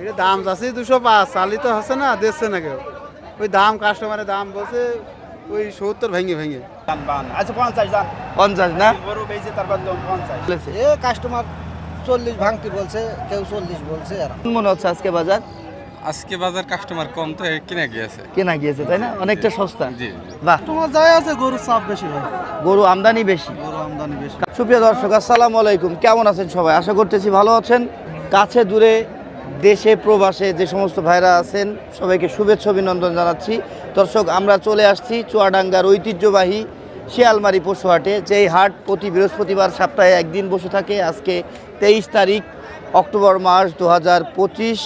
এটা দাম যাচ্ছে দুশো পাঁচ চালি তো হচ্ছে না দেখছে না কেউ। ওই দাম কাস্টমারের দাম বলছে ওই সত্তর ভেঙে ভেঙে। আচ্ছা পঞ্চাশ পঞ্চাশ না? গরু তারপর পঞ্চাশ। এ কাস্টমার চল্লিশ ভাঙতি বলছে কেউ চল্লিশ বলছে মনে হচ্ছে আজকে বাজার? আজকে বাজার কাস্টমার কম তো কিনা গিয়েছে। কিনা গিয়েছে তাই না? অনেকটা সস্তা। জি বাহ। তোমার যাই আছে গরুর চাপ বেশি ভাই। গরু আমদানি বেশি। গরু আমদানি বেশি। সুপ্রিয় দর্শক আসসালামু আলাইকুম। কেমন আছেন সবাই? আশা করতেছি ভালো আছেন। কাছে দূরে দেশে, প্রবাসে যে সমস্ত ভাইরা আছেন, সবাইকে শুভেচ্ছা, অভিনন্দন জানাচ্ছি। দর্শক, আমরা চলে আসছি চুয়াডাঙ্গার ঐতিহ্যবাহী শিয়ালমারি পশু হাটে। যেই হাট প্রতি বৃহস্পতিবার সপ্তাহে একদিন বসে থাকে, আজকে তেইশ তারিখ, অক্টোবর মাস দু হাজার পঁচিশ।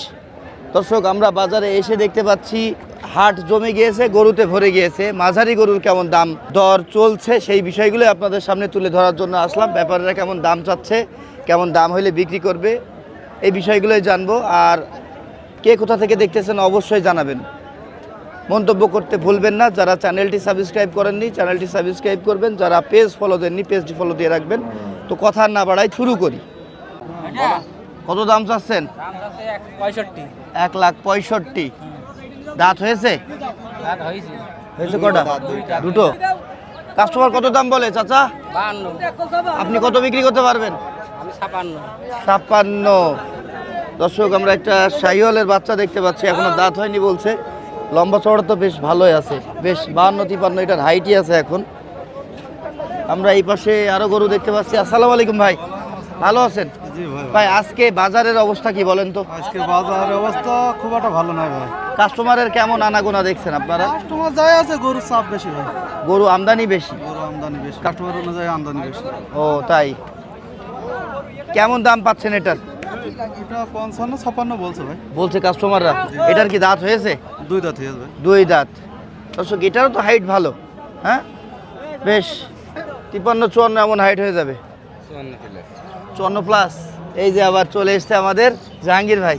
দর্শক, আমরা বাজারে এসে দেখতে পাচ্ছি, হাট জমে গিয়েছে, গরুতে ভরে গিয়েছে। মাঝারি গরুর কেমন দাম দর চলছে, সেই বিষয়গুলো আপনাদের সামনে তুলে ধরার জন্য আসলাম। ব্যাপারীরা কেমন দাম চাচ্ছে, কেমন দাম হলে বিক্রি করবে এই বিষয়গুলোই জানব। আর কে কোথা থেকে দেখতেছেন অবশ্যই জানাবেন। মন্তব্য করতে ভুলবেন না। যারা চ্যানেলটি সাবস্ক্রাইব করেননি চ্যানেলটি সাবস্ক্রাইব করবেন। যারা পেজ ফলো দেননি পেজটি ফলো দিয়ে রাখবেন। তো কথা না বাড়াই শুরু করি। কত দাম চাচ্ছেন? এক লাখ পঁয়ষট্টি। দাঁত হয়েছে? হয়েছে কটা? দুটো। কাস্টমার কত দাম বলে চাচা? আপনি কত বিক্রি করতে পারবেন? ছাপ্পান্ন দর্শক আমরা একটা সাইওয়ালের বাচ্চা দেখতে পাচ্ছি এখনও দাঁত হয়নি বলছে। লম্বা চড়া তো বেশ ভালোই আছে বেশ বান্ন তিপান্ন এটার হাইটই আছে এখন। আমরা এই পাশে আরও গরু দেখতে পাচ্ছি। আসসালামু আলাইকুম ভাই ভালো আছেন? ভাই। আজকে বাজারের অবস্থা কি বলেন তো? আজকে বাজারের অবস্থা খুব একটা ভালো নয় ভাই। কাস্টমারের কেমন আনাগোনা দেখছেন আপনারা? কাস্টমার যাই আছে গরুর চাপ বেশি ভাই। গরু আমদানি বেশি? গরু আমদানি বেশি কাস্টমার অনুযায়ী আমদানি বেশি। ও তাই। কেমন দাম পাচ্ছেন এটার? এটা পঞ্চান্ন ছাপান্ন বলছে ভাই। বলছে কাস্টমাররা এটার কি দাঁত হয়েছে? দুই দাঁত হয়েছে দুই দাঁত। এটারও তো হাইট ভালো হ্যাঁ? বেশ তিপ্পান্ন চুয়ান্ন এমন হাইট হয়ে যাবে। চুয়ান্ন প্লাস এই যে আবার চলে এসছে আমাদের জাহাঙ্গীর ভাই।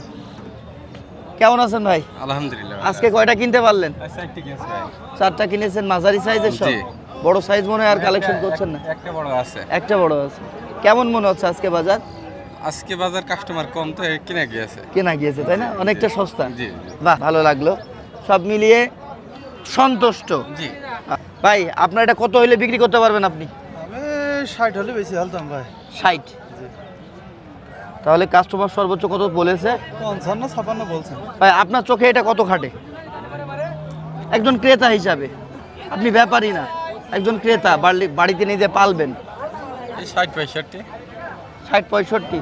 কেমন আছেন ভাই? আলহামদুলিল্লাহ আজকে কয়টা কিনতে পারলেন? চারটা কিনেছেন? মাঝারি সাইজের সব? বড় সাইজ মনে হয় আর কালেকশন করছেন না। একটা বড় আছে। একটা বড় আছে। কেমন মনে হচ্ছে আজকে বাজার? আজকে বাজার কাস্টমার কম তো কেনা গিয়েছে। কেনা গিয়েছে তাই না? অনেকটা সস্তা। জি বাহ ভালো লাগল। সব মিলিয়ে সন্তুষ্ট। জি। ভাই আপনার এটা কত হলে বিক্রি করতে পারবেন আপনি? ষাট হলে বেশি হলতাম ভাই। ষাট। তাহলে কাস্টমার সর্বোচ্চ কত বলেছে? পঞ্চান্ন ছাপান্ন বলছে ভাই আপনার চোখে এটা কত খাটে? একজন ক্রেতা হিসাবে। আপনি ব্যাপারই না। একজন ক্রেতা বাড়িতে নিয়ে যে পালবেন। ষাট পঁয়ষট্টি। ষাট পঁয়ষট্টি।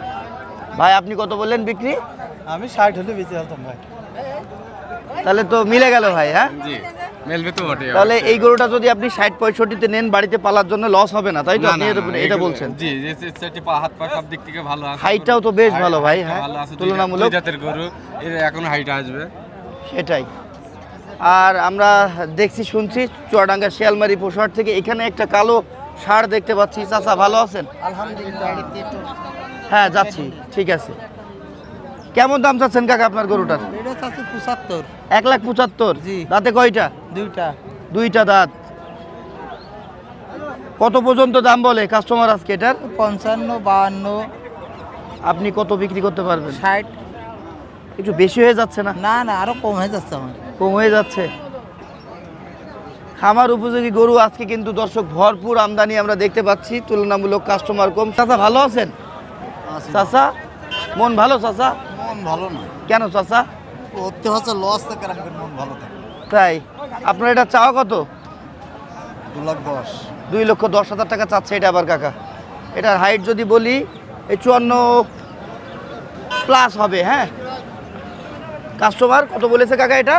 ভাই আপনি কত বললেন বিক্রি? আমি ষাট হলে বেঁচে যেতাম ভাই। তাহলে তো মিলে গেল ভাই হ্যাঁ? তাহলে এই গরুটা যদি আপনি ষাট পঁয়ষট্টিতে নেন বাড়িতে পালার জন্য লস হবে না তাই তো? আপনি এটা বলছেন। হাইটটাও তো বেশ ভালো ভাই হ্যাঁ? তুলনামূলক। গরু। এখন হাইট আসবে। সেটাই। আর আমরা দেখছি শুনছি চুয়াডাঙ্গা শিয়ালমারি পোশার থেকে এখানে একটা কালো সার দেখতে পাচ্ছি। চাচা ভালো আছেন? হ্যাঁ যাচ্ছি। ঠিক আছে। কেমন দাম চাচ্ছেন কাকা আপনার গরুটার? পঁচাত্তর। এক লাখ পঁচাত্তর? দাঁতে কয়টা? দুইটা। দুইটা দাঁত। কত পর্যন্ত দাম বলে কাস্টমার আজকে এটার? পঞ্চান্ন বাহান্ন। আপনি কত বিক্রি করতে পারবেন? ষাট। একটু বেশি হয়ে যাচ্ছে না? না না আরও কম হয়ে যাচ্ছে আমার। কম হয়ে যাচ্ছে। খামার উপযোগী গরু আজকে কিন্তু দর্শক ভরপুর আমদানি আমরা দেখতে পাচ্ছি তুলনামূলক কাস্টমার কম। চাচা ভালো আছেন? চাচা মন ভালো চাচা? মন ভালো না। কেন চাচা? তাই? আপনার এটা চাওয়া কত? দশ। দুই লক্ষ দশ হাজার টাকা চাচ্ছে এটা আবার কাকা। এটার হাইট যদি বলি এই চুয়ান্ন প্লাস হবে হ্যাঁ? কাস্টমার কত বলেছে কাকা এটা?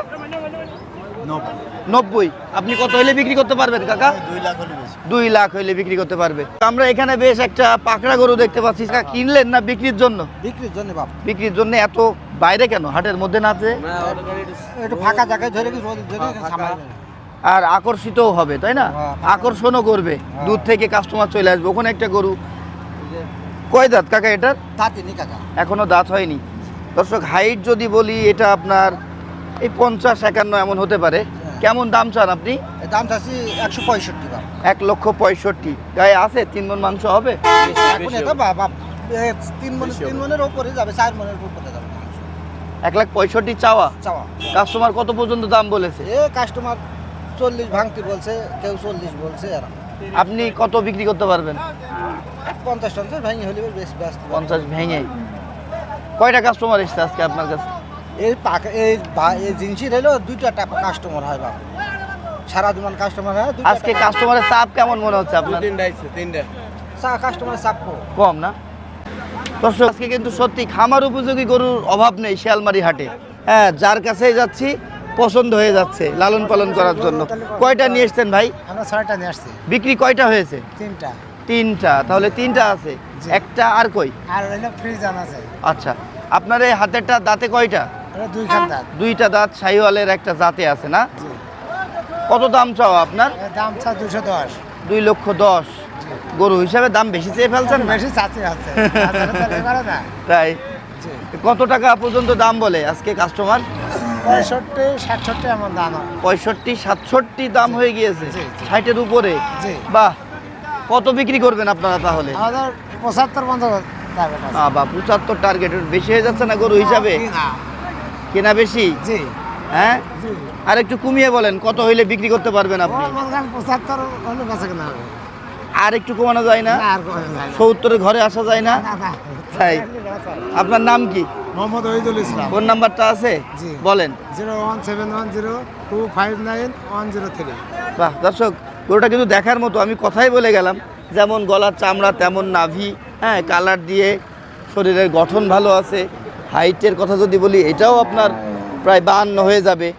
নব্বই। নব্বই। আপনি কত হলে বিক্রি করতে পারবেন কাকা? দুই লাখ হলে বিক্রি করতে পারবে। আমরা এখানে বেশ একটা পাকড়া গরু দেখতে পাচ্ছি। কিনলেন না বিক্রির জন্য? বিক্রির জন্য বিক্রির জন্য এত বাইরে কেন? হাটের মধ্যে না একটু ফাঁকা জায়গায় আর আকর্ষিতও হবে তাই না? হ্যাঁ, হ্যাঁ। আকর্ষণও করবে। হ্যাঁ। দূর থেকে কাস্টমার চলে আসবে। ওখানে একটা গরু। কয় দাঁত কাকা এটার? দাঁতই কাকা। এখনও দাঁত হয়নি। দর্শক হাইট যদি বলি এটা আপনার এই পঞ্চাশ একান্ন এমন হতে পারে। কেমন দাম চান আপনি? দাম চাচ্ছি একশো পঁয়ষট্টি দাম। এক লক্ষ পঁয়ষট্টি। গায়ে আছে? তিন মন মাংস হবে? এখন তিন মন তিন মনের ওপরে যাবে চার মনের উপরে এক লাখ পঁয়ষট্টি চাওয়া? চাওয়া। কাস্টমার কত পর্যন্ত দাম বলেছে? এ কাস্টমার চল্লিশ ভাঙতি বলছে কেউ চল্লিশ বলছে আর আপনি কত বিক্রি করতে পারবেন? পঞ্চাশ টঞ্চাশ ভেঙে হলে বেশ ব্যস্ত। পঞ্চাশ ভেঙে। কয়টা কাস্টমার এসছে আজকে আপনার কাছে? এই পাকা এই এই জিনিসের হলো দুইটা টাকা কাস্টমার হয় বাবা সারা দুমান কাস্টমার হয় আজকে কাস্টমারের চাপ কেমন মনে হচ্ছে আপনার? চা কাস্টমার চাপ কম। না? দর্শক আজকে কিন্তু সত্যি খামার উপযোগী গরুর অভাব নেই শিয়ালমারি হাটে। হ্যাঁ যার কাছেই যাচ্ছি পছন্দ হয়ে যাচ্ছে লালন পালন করার জন্য। কয়টা নিয়ে এসছেন ভাই? আমরা ছয়টা নিয়ে আসছি। বিক্রি কয়টা হয়েছে? তিনটা। তিনটা তাহলে তিনটা আছে। একটা আর কই? আর হইল ফ্রিজ আছে আচ্ছা আপনার এই হাতেরটা দাঁতে কয়টা? দুইটা দাঁত শাহিওয়ালের একটা জাতে আছে না? কত দাম চাও আপনার? দাম ছা দুশো দশ। দুই লক্ষ দশ। গরু হিসাবে দাম বেশি চেয়ে ফেলছেন বেশি চাচি আছে তাই? কত টাকা পর্যন্ত দাম বলে আজকে কাস্টমার পঁয়ষট্টি সাতষট্টি এমন দাম। পঁয়ষট্টি সাতষট্টি দাম হয়ে গিয়েছে। ষাটের উপরে। বাহ! কত বিক্রি করবেন আপনারা তাহলে? পঁচাত্তর পঞ্চাশ টার্গেট পঁচাত্তর টার্গেট বেশি হয়ে যাচ্ছে না গরু হিসাবে? না? কেনা বেশি? জি। হ্যাঁ? আর একটু কমিয়ে বলেন কত হইলে বিক্রি করতে পারবেন আপনি? পঁচাত্তর হলে বেঁচে কেনা হবে। আর একটু কমানো যায় না? সত্তরের ঘরে আসা যায় না। তাই। আপনার নাম কি? মোহাম্মদ ওহিদুল ইসলাম। ফোন নাম্বারটা আছে? জি। বলেন। Zero one seven one zero two five nine one zero three. বাহ দর্শক গরুটা কিন্তু দেখার মতো। আমি কথাই বলে গেলাম যেমন গলার চামড়া তেমন নাভি হ্যাঁ কালার দিয়ে শরীরের গঠন ভালো আছে হাইটের কথা যদি বলি এটাও আপনার প্রায় বাহান্ন হয়ে যাবে।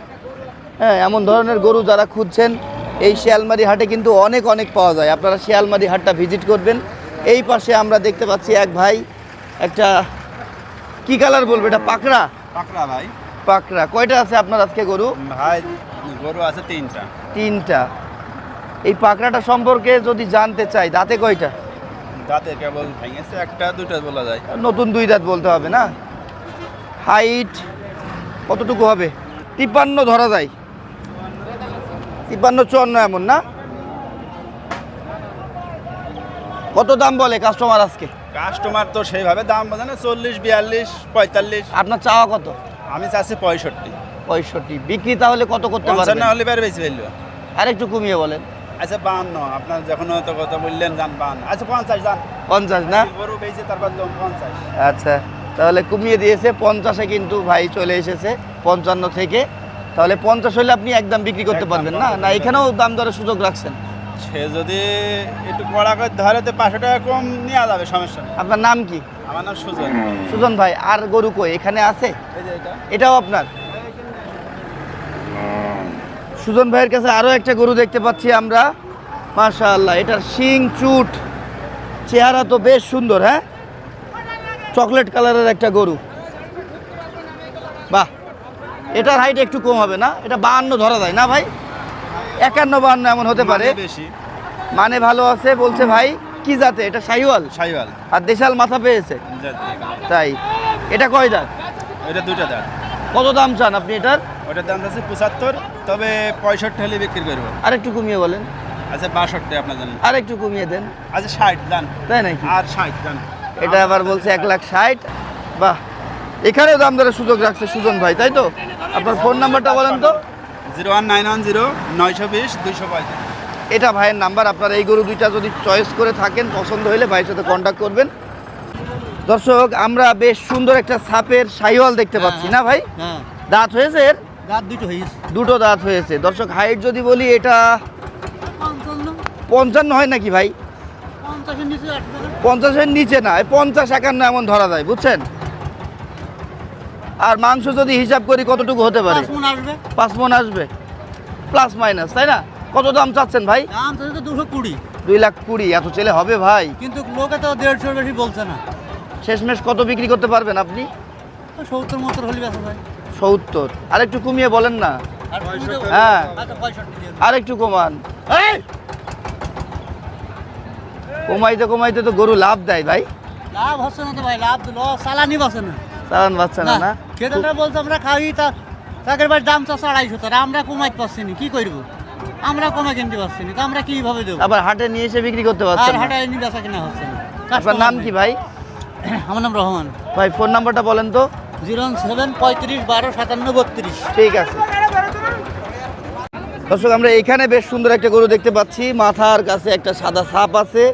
হ্যাঁ এমন ধরনের গরু যারা খুঁজছেন এই শিয়ালমারি হাটে কিন্তু অনেক অনেক পাওয়া যায়। আপনারা শিয়ালমারি হাটটা ভিজিট করবেন। এই পাশে আমরা দেখতে পাচ্ছি এক ভাই একটা কি কালার বলব এটা পাকড়া? পাকড়া ভাই। পাকড়া। কয়টা আছে আপনার আজকে গরু? ভাই গরু আছে তিনটা। তিনটা। এই পাকড়াটা সম্পর্কে যদি জানতে চাই দাঁতে কয়টা? দাঁতে কেবল ভেঙেছে একটা দুটো বলা যায়। নতুন দুই দাঁত বলতে হবে না? হাইট কতটুকু হবে? তিপ্পান্ন ধরা যায়। তিপ্পান্ন চুয়ান্ন এমন না? কত দাম বলে কাস্টমার আজকে? কাস্টমার তো সেইভাবে দাম বলে না চল্লিশ বিয়াল্লিশ পঁয়তাল্লিশ। আপনার চাওয়া কত? আমি চাচ্ছি পঁয়ষট্টি। পঁয়ষট্টি। বিক্রি তাহলে কত করতে পারবেন? হলে বের বেশি ফেলল আর একটু কমিয়ে বলেন। আচ্ছা বাহান্ন আপনার যখন তো কথা বললেন যান বাহান্ন আচ্ছা পঞ্চাশ যান। পঞ্চাশ না? গরু বেশি তারপর পঞ্চাশ। আচ্ছা। তাহলে কমিয়ে দিয়েছে পঞ্চাশে কিন্তু ভাই চলে এসেছে পঞ্চান্ন থেকে। তাহলে পঞ্চাশ হলে আপনি একদম বিক্রি করতে পারবেন না? না এখানেও দাম দরের সুযোগ রাখছেন। সে যদি একটু কড়া করে ধরে তো পাঁচশো টাকা কম নেওয়া যাবে সমস্যা নেই। আপনার নাম কি? আমার নাম সুজন। সুজন ভাই আর গরু কই? এখানে আছে? এটাও আপনার? সুজন ভাইয়ের কাছে আরও একটা গরু দেখতে পাচ্ছি আমরা। মাশাআল্লাহ এটার শিং চুট। চেহারা তো বেশ সুন্দর হ্যাঁ? চকলেট কালারের একটা গরু। বাহ এটার হাইট একটু কম হবে না? এটা বাহান্ন ধরা যায় না ভাই? একান্ন বাহান্ন এমন হতে পারে। মানে বেশি। মানে ভালো আছে বলছে ভাই কি জাতে? এটা শাহিওয়াল? সাইওয়াল আর দেশাল মাথা পেয়েছে? তাই। এটা কয় দাঁত? এটা দুটা দাম কত দাম চান আপনি এটার? ওটার দাম আছে পঁচাত্তর তবে পঁয়ষট্টি হলে বিক্রি করব। আর একটু কমিয়ে বলেন। আচ্ছা বাষট্টি আপনার জানেন আর একটু কমিয়ে দেন। আচ্ছা ষাট দান। তাই নাকি? আর ষাট দান। এটা আবার বলছে এক লাখ ষাট। বাহ এখানেও দাম দরের সুযোগ রাখছে সুজন ভাই তাই তো? আপনার ফোন নাম্বারটা বলেন তো। Zero one nine one zero নয়শো বিশ দুইশো পঁয়ত্রিশ। এটা ভাইয়ের নাম্বার আপনারা এই গরু দুইটা যদি চয়েস করে থাকেন পছন্দ হলে ভাইয়ের সাথে কন্ট্যাক্ট করবেন। দর্শক আমরা বেশ সুন্দর একটা সাপের সাইওয়াল দেখতে পাচ্ছি না ভাই? হ্যাঁ। দাঁত হয়েছে এর? দাঁত দুটো হয়েছে। দুটো দাঁত হয়েছে। দর্শক হাইট যদি বলি এটা পঞ্চান্ন হয় নাকি ভাই? পঞ্চাশের নিচে না এই পঞ্চাশ একান্ন এমন ধরা যায় বুঝছেন? আর মাংস যদি হিসাব করি কতটুকু হতে পারে? পাঁচ মন আসবে। প্লাস মাইনাস তাই না? কত দাম চাচ্ছেন ভাই? দুশো কুড়ি। দুই লাখ কুড়ি এত ছেলে হবে ভাই? কিন্তু লোকে তো দেড়শোর বেশি বলছে না। শেষমেশ কত বিক্রি করতে পারবেন আপনি? সত্তর মতর হলে বেশি ভাই সত্তর। আর একটু কমিয়ে বলেন না। হ্যাঁ। আচ্ছা আর একটু কমান। কমাইতে কমাইতে তো গরু লাভ দেয় ভাই। লাভ হচ্ছে না তো ভাই লাভ তো লস চালানি বসে না। চালান বাচ্চা না না খেতেটা বলছে আমরা খাই তা তাদের বাড়ির দাম চাচ্ছে আড়াইশো তার আমরা কমাইতে পারছি না কি করব? আমরা কমে কিনতে পারছি না তো আমরা কীভাবে দেবো? আবার হাটে নিয়ে এসে বিক্রি করতে আর পারছেন না। হাটে এমনি বেচা কিনা হচ্ছে না। আপনার নাম কি ভাই? আমার নাম রহমান। ভাই ফোন নাম্বারটা বলেন তো। জিরো সেভেন পঁয়ত্রিশ বারো সাতান্ন বত্রিশ। ঠিক আছে। দর্শক আমরা এখানে বেশ সুন্দর একটা গরু দেখতে পাচ্ছি। মাথার কাছে একটা সাদা সাপ আছে।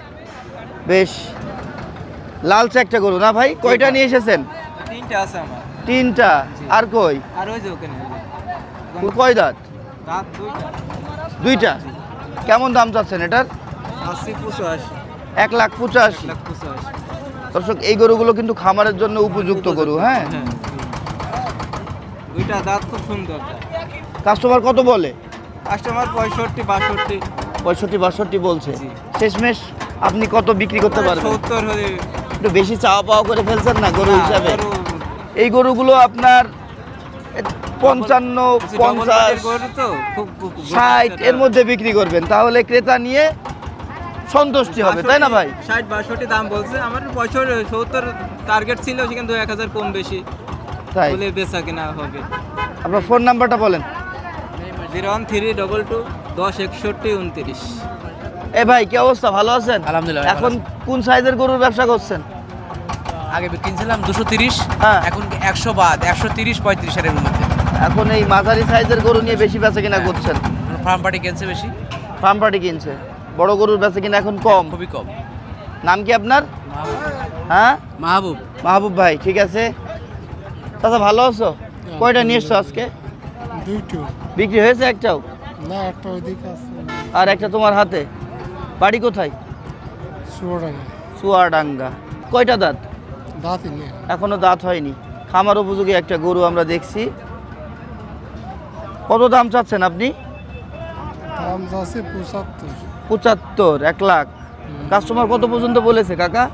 বেশ। লালচে একটা গরু। না ভাই কয়টা নিয়ে এসেছেন? তিনটা আছে আমার। তিনটা। আর কই? আর ওই যে ওখানে কয় দাঁত? দাঁত দুইটা। কেমন দাম চাচ্ছেন এটার? এক লাখ পঁচাশি। দর্শক এই গরুগুলো কিন্তু খামারের জন্য উপযুক্ত গরু হ্যাঁ? দুইটা দাঁত খুব সুন্দর। কাস্টমার কত বলে? কাস্টমার পঁয়ষট্টি বাষট্টি। পঁয়ষট্টি বাষট্টি বলছে। শেষমেশ আপনি কত বিক্রি করতে পারবেন? সত্তর হলে একটু বেশি চাওয়া পাওয়া করে ফেলছেন না গরু হিসাবে? এই গরুগুলো আপনার পঞ্চান্ন পঞ্চাশ ষাট এর মধ্যে বিক্রি করবেন। তাহলে ক্রেতা নিয়ে সন্তুষ্টি হবে তাই না ভাই? ষাট বাষট্টি দাম বলছে। আমার পঁয়ষট্টি সত্তর টার্গেট ছিল সেখানে দু এক হাজার কম বেশি। তাই? বলে বেচা কেনা হবে। আপনার ফোন নাম্বারটা বলেন। Zero one three double two দশ একষট্টি উনত্রিশ। এ ভাই কি অবস্থা? ভালো আছেন? আলহামদুলিল্লাহ, এখন কোন সাইজের গরুর ব্যবসা করছেন? আগে কিনছিলাম দুশো তিরিশ হ্যাঁ। এখন একশো বাদ একশো তিরিশ পঁয়ত্রিশের এর মধ্যে। এখন এই মাঝারি সাইজের গরু নিয়ে বেশি বেচা কিনা করছেন? ফার্ম পার্টি কিনছে বেশি? ফার্ম পার্টি কিনছে। বড় গরুর বেচা কিনা এখন কম? খুবই কম। নাম কি আপনার? হ্যাঁ? মাহবুব। মাহবুব ভাই ঠিক আছে। দাদা ভালো আছো? কয়টা নিয়ে এসছো আজকে? বিক্রি হয়েছে একটাও? না একটা ওইদিকে আছে। আর একটা তোমার হাতে? বাড়ি কোথায়? কয়টা দাঁত? নেই এখনও দাঁত হয়নি। খামার উপযোগী একটা গরু আমরা দেখছি। কত দাম চাচ্ছেন আপনি? দাম পঁচাত্তর। পঁচাত্তর এক লাখ। কাস্টমার কত পর্যন্ত বলেছে কাকা?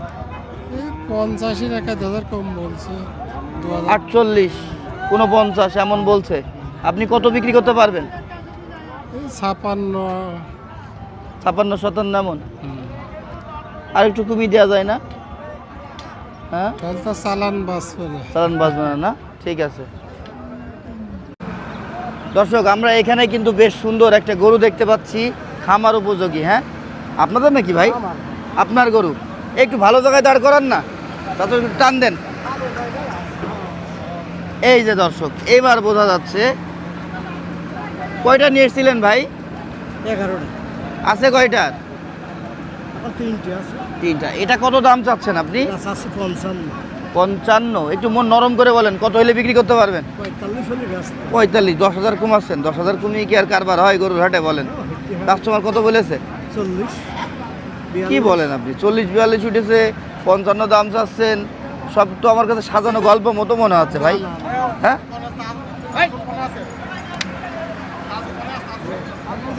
পঞ্চাশের এক হাজার কম বলছে। আটচল্লিশ উনপঞ্চাশ এমন বলছে। আপনি কত বিক্রি করতে পারবেন? ছাপান্ন ছাপান্ন সাতান্ন এমন। আর একটু কমিয়ে দেওয়া যায় না? হ্যাঁ? তাহলে তো চালান বাঁচবে না। চালান বাজবে না না? ঠিক আছে। দর্শক আমরা এখানে কিন্তু বেশ সুন্দর একটা গরু দেখতে পাচ্ছি খামার উপযোগী হ্যাঁ? আপনাদের নাকি ভাই? আপনার গরু। একটু ভালো জায়গায় দাঁড় করান না? তাতে একটু টান দেন। এই যে দর্শক এবার বোঝা যাচ্ছে কয়টা নিয়ে এসেছিলেন ভাই? এগারোটা। আছে কয়টার? তিনটে তিনটা। এটা কত দাম চাচ্ছেন আপনি? পঞ্চান্ন। একটু মন নরম করে বলেন কত হলে বিক্রি করতে পারবেন? পঁয়তাল্লিশ দশ হাজার কমাচ্ছেন দশ হাজার কমিয়ে কি আর কারবার হয় গরুর হাটে বলেন? কাস্টমার কত বলেছে? কি বলেন আপনি? চল্লিশ বিয়াল্লিশ উঠেছে পঞ্চান্ন দাম চাচ্ছেন। সব তো আমার কাছে সাজানো গল্প মতো মনে হচ্ছে ভাই। হ্যাঁ?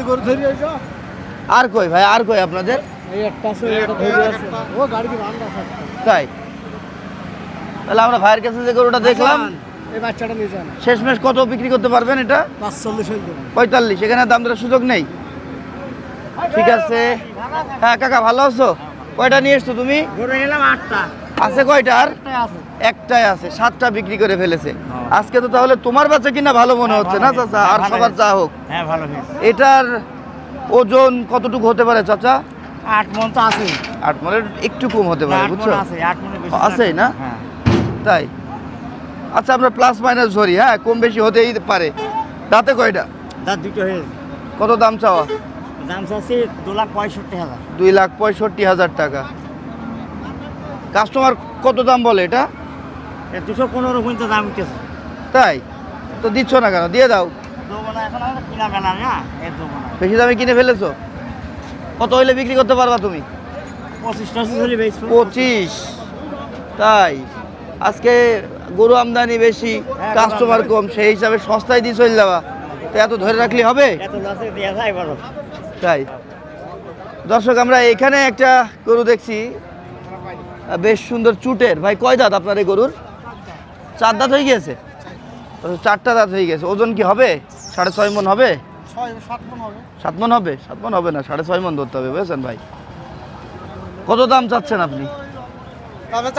গরু ধরে যাইছো আর কই ভাই আর কই আপনাদের? এই একটা আছে এটা ধরে আছে। ও গাড়ি কি ভাঙা তাই? তাহলে আমরা ভাইয়ের কাছে যে গরুটা দেখলাম এই বাচ্চাটা নিয়ে যান। শেষমেশ কত বিক্রি করতে পারবেন এটা? হয়ে পঁয়তাল্লিশ এখানে দাম দেওয়ার সুযোগ নেই? ঠিক আছে। হ্যাঁ কাকা ভালো আছো? কয়টা নিয়ে এসছো তুমি? গরু নিলাম আটটা। আছে কয়টা আর একটাই আছে সাতটা বিক্রি করে ফেলেছে। আজকে তো তাহলে তোমার বাচ্চা কিনা ভালো মনে হচ্ছে না চাচা? আর সবার যা হোক। হ্যাঁ এটার ওজন কতটুকু হতে পারে চাচা? আট মন তো আছে আট মনের একটু কম হতে পারে বুঝছ? আছে না? হ্যাঁ। তাই। আচ্ছা আমরা প্লাস মাইনাস ধরি হ্যাঁ? কম বেশি হতেই পারে। দাঁতে কয়টা? দাঁত দুটো হয়েছে কত দাম চাওয়া? দাম চাচ্ছি দু লাখ পঁয়ষট্টি হাজার। দুই লাখ পঁয়ষট্টি হাজার টাকা। কাস্টমার কত দাম বলে এটা? দুশো পনেরো পর্যন্ত দাম উঠেছে। তাই? তো দিচ্ছ না কেন? দিয়ে দাও। বেশি দামে কিনে ফেলেছো? কত হইলে বিক্রি করতে পারবা তুমি? পঁচিশ তাই? আজকে গরু আমদানি বেশি কাস্টমার কম সেই হিসাবে সস্তায় দিয়ে চলে যাওয়া তো এত ধরে রাখলে হবে? তাই? দর্শক আমরা এখানে একটা গরু দেখছি। বেশ সুন্দর চুটের। ভাই কয় দাঁত আপনার এই গরুর? চার দাঁত হয়ে গিয়েছে? চারটা দাঁত হয়ে গেছে ওজন কি হবে? সাড়ে ছয় মন হবে? সাত মন হবে। সাত মন হবে? না সাড়ে ছয় মন ধরতে হবে বুঝেছেন ভাই? কত দাম চাচ্ছেন আপনি?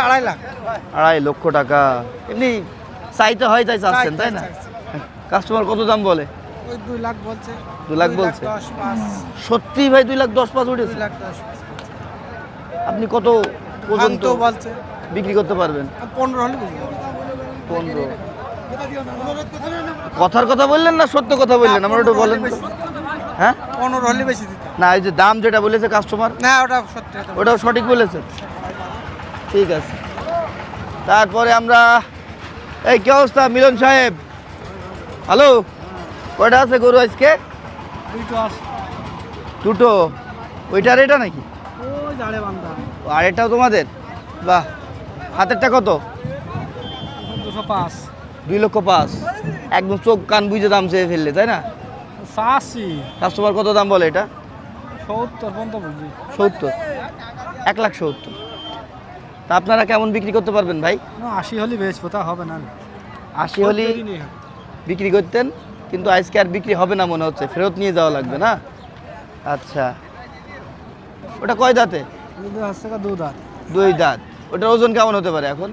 আড়াই লাখ। আড়াই লক্ষ টাকা। এমনি চাইতে হয় তাই চাচ্ছেন তাই না? কাস্টমার কত দাম বলে? দুই লাখ বলছে। দু লাখ বলছে? সত্যি ভাই দুই লাখ দশ পাঁচ উঠেছে? আপনি কত পর্যন্ত বলছে। বিক্রি করতে পারবেন? পনেরো হলে পনেরো। কথার কথা বললেন না সত্য কথা বললেন? আমার একটু বলেন। হ্যাঁ? পনেরো হলে বেশি দিতে না এই যে দাম যেটা বলেছে কাস্টমার না ওটা সত্যি ওটাও সঠিক বলেছে? ঠিক আছে। তারপরে আমরা এই কি অবস্থা মিলন সাহেব? হ্যালো কয়টা আছে গরু আজকে? দুটো ওইটার এটা নাকি? আর এটাও তোমাদের? বাহ। হাতেরটা কত? দুশো পাঁচ। দুই লক্ষ পাঁচ। একদম চোখ কান বুঝে দাম চেয়ে ফেললে তাই না? চাষি কাস্টমার কত দাম বলে এটা? সত্তর পর্যন্ত বুঝি সত্তর। এক লাখ সত্তর। তা আপনারা কেমন বিক্রি করতে পারবেন ভাই? আশি হলে বেশ কোথাও হবে না। আশি হলি বিক্রি করতেন কিন্তু আজকে আর বিক্রি হবে না মনে হচ্ছে। ফেরত নিয়ে যাওয়া লাগবে না? আচ্ছা। ওটা কয় দাঁতে। দুই দাঁত। ওটার ওজন কেমন হতে পারে এখন?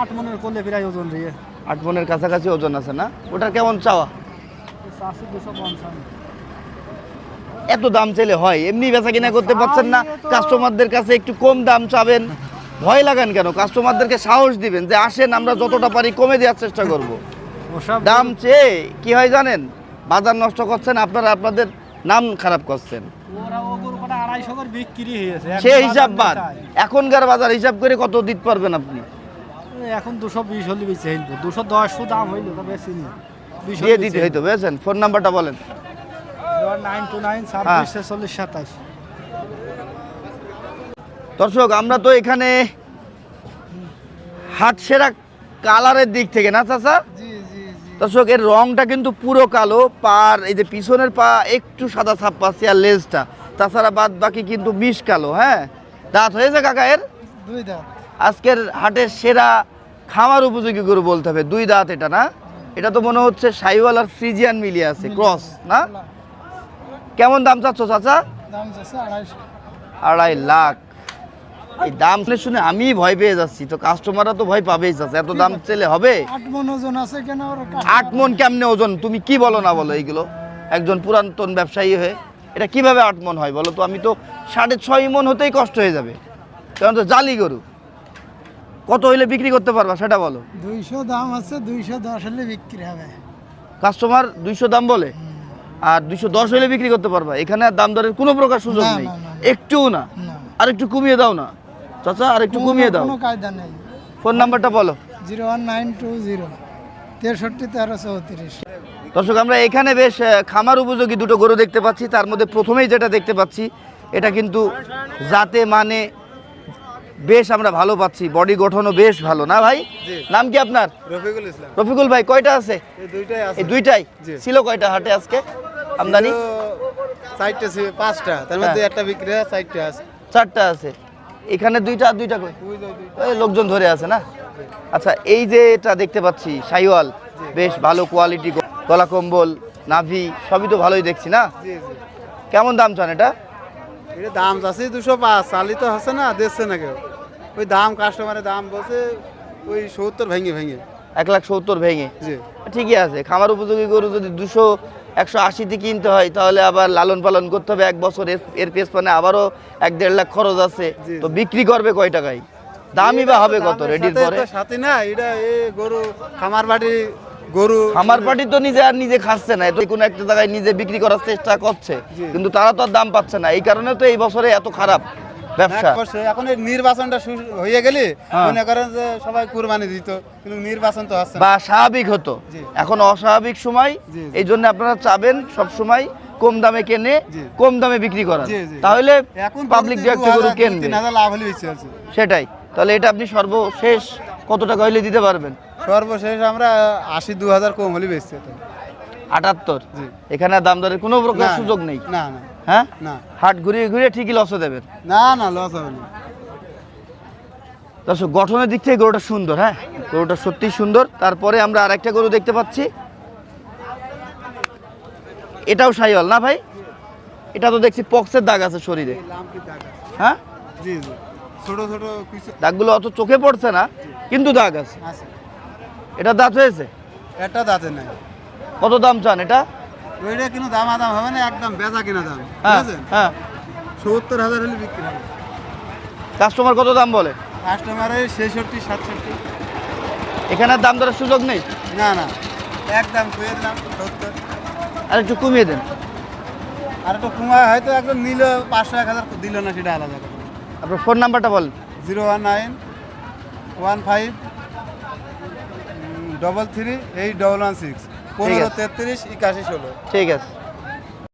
আট মনের করলে প্রায় ওজন দিয়ে আট মনের কাছাকাছি ওজন আছে না? ওটার কেমন চাওয়া? চাষি দুশো পঞ্চান্ন। এত দাম চাইলে হয়? এমনি বেচা কিনা করতে পারছেন না? কাস্টমারদের কাছে একটু কম দাম চাবেন। ভয় লাগান কেন? কাস্টমারদেরকে সাহস দিবেন যে আসেন আমরা যতটা পারি কমে দেওয়ার চেষ্টা করব। দাম চেয়ে কি হয় জানেন? বাজার নষ্ট করছেন আপনারা আপনাদের নাম খারাপ করছেন। সে হিসাব বাদ। এখনকার বাজার হিসাব করে কত দিতে পারবেন আপনি? এখন দুশো বিশ হলে বেশি হইল। দুশো দশ দাম হইল তো বেশি নি দিয়ে দিতে হইতো বুঝেছেন? ফোন নাম্বারটা বলেন। নাইন টু নাইন হ্যাঁ। ছাব্বিশ ছেচল্লিশ সাতাশ। দর্শক আমরা তো এখানে হাটসেরা কালারের দিক থেকে না চাচা? দর্শক এর রংটা কিন্তু পুরো কালো পার এই যে পিছনের পা একটু সাদা ছাপ পাচ্ছে আর লেজটা। তাছাড়া বাদ বাকি কিন্তু বিষ কালো হ্যাঁ? দাঁত হয়েছে কাকা এর? দুই দাম আজকের হাটের সেরা খামার উপযোগী গরু বলতে হবে দুই দাঁত এটা না? এটা তো মনে হচ্ছে সাইওয়াল আর ফ্রিজিয়ান মিলিয়ে আছে ক্রস না? কেমন দাম চাচ্ছ চাচা? আড়াই লাখ। এই দাম শুনে শুনে আমি ভয় পেয়ে যাচ্ছি তো কাস্টমাররা তো ভয় পাবেই চাচ্ছে এত দাম চেলে হবে? আট মন ওজন আছে কেন আট মন কেমনে ওজন? তুমি কি বলো না বলো এইগুলো? একজন পুরাতন ব্যবসায়ী হয়ে এটা কীভাবে আট মন হয় বলো তো? আমি তো সাড়ে ছয় মন হতেই কষ্ট হয়ে যাবে। কারণ তো জালি গরু। কত হইলে বিক্রি করতে পারবা সেটা বলো। দুইশো দাম আছে দুইশো দশ হলে বিক্রি হবে। কাস্টমার দুইশো দাম বলে? আর দুইশো দশ হইলে বিক্রি করতে পারবা? এখানে আর দাম দরের কোনো প্রকার সুযোগ নেই। একটুও না। আর একটু কমিয়ে দাও না। চাচা আর একটু কমিয়ে দাও। কোনো কায়দা নেই। ফোন নাম্বারটা বলো। Zero one nine two zero. তেষট্টি তেরো চৌত্রিশ। দর্শক আমরা এখানে বেশ খামার উপযোগী দুটো গরু দেখতে পাচ্ছি। তার মধ্যে প্রথমেই যেটা দেখতে পাচ্ছি এটা কিন্তু জাতে মানে বেশ আমরা ভালো পাচ্ছি বডি গঠনও বেশ ভালো। না ভাই? নাম কি আপনার? রফিকুল ইসলাম। রফিকুল ভাই কয়টা আছে? এই দুইটাই। ছিল কয়টা হাটে আজকে? আমদানি? চারটে ছিল পাঁচটা। তার মধ্যে হ্যাঁ। একটা বিক্রি হয় চারটে আছে। চারটা আছে। এখানে দুইটা আর দুইটা কই ওই লোকজন ধরে আছে না? আচ্ছা এই যে এটা দেখতে পাচ্ছি সাইওয়াল। বেশ ভালো কোয়ালিটি গলা কম্বল নাভি সবই তো ভালোই দেখছি না? কেমন দাম চান এটা? এটা দাম আছে দুশো পাঁচ চালি তো হচ্ছে না দেখছে না কেউ। ওই দাম কাস্টমারের দাম বলছে ওই সত্তর ভেঙে ভেঙে। এক লাখ সত্তর ভেঙে? জি। ঠিকই আছে খামার উপযোগী গরু যদি দুশো একশো আশিতে কিনতে হয় তাহলে আবার লালন পালন করতে হবে এক বছর এর- পেছনে আবারও এক দেড় লাখ খরচ আছে। তো বিক্রি করবে কয় টাকায়? দামই বা হবে কত? রেডির সাথে পরে সাথে না এটা এ গরু খামার বাড়ি গরু। খামার পার্টি তো নিজে আর নিজে খাচ্ছে না কোনো একটা জায়গায় নিজে বিক্রি করার চেষ্টা করছে। কিন্তু তারা তো আর দাম পাচ্ছে না এই কারণে তো এই বছরে এত খারাপ। ব্যবসা। এখন এই নির্বাচনটা হয়ে গেলে হ্যাঁ। মনে করেন যে সবাই কুরবানি দিত কিন্তু নির্বাচন তো না। বা স্বাভাবিক হতো। এখন অস্বাভাবিক সময়। এই জন্য আপনারা চাবেন সব সময় কম দামে কেনে কম দামে বিক্রি জি। তাহলে এখন পাবলিক একটা গরু কিনবে। লাভ হলে সেটাই। তাহলে এটা আপনি সর্বশেষ কত টাকা হইলে দিতে পারবেন? সর্বশেষ আমরা আশি দু হাজার কম হলে বেশি আটাত্তর। এখানে দাম দরের কোনো প্রকার সুযোগ নেই। না না। হ্যাঁ? না। হাট ঘুরিয়ে ঘুরিয়ে ঠিকই লসে দেবেন না না লস হবে না। দর্শক গঠনের দিক থেকে গরুটা সুন্দর হ্যাঁ? গরুটা সত্যিই সুন্দর। তারপরে আমরা আরেকটা গরু দেখতে পাচ্ছি। এটাও সাইওয়াল না ভাই? এটা তো দেখছি পক্সের দাগ আছে শরীরে। হ্যাঁ? জি জি। ছোট ছোট দাগগুলো অত চোখে পড়ছে না কিন্তু দাগ আছে। আছে। এটা দাঁত হয়েছে? একটা দাঁতে নাই। কত দাম চান এটা? ওইটা কিন্তু দাম আদাম হবে না একদম বেচা কিনা দাম হ্যাঁ হ্যাঁ। সত্তর হাজার হলে বিক্রি হবে। কাস্টমার কত দাম বলে? কাস্টমারের ছেষট্টি সাতষট্টি। এখানে দাম দরের সুযোগ নেই? না না একদম কুয়ে দিলাম সত্তর। আর একটু কমিয়ে দেন। আর একটু কুমায় হয়তো একদম নিল পাঁচশো এক হাজার দিল না সেটা আলাদা কথা। আপনার ফোন নাম্বারটা বলেন। Zero one nine one five double three eight double one six পনেরো। তেত্রিশ একাশি ষোলো ঠিক আছে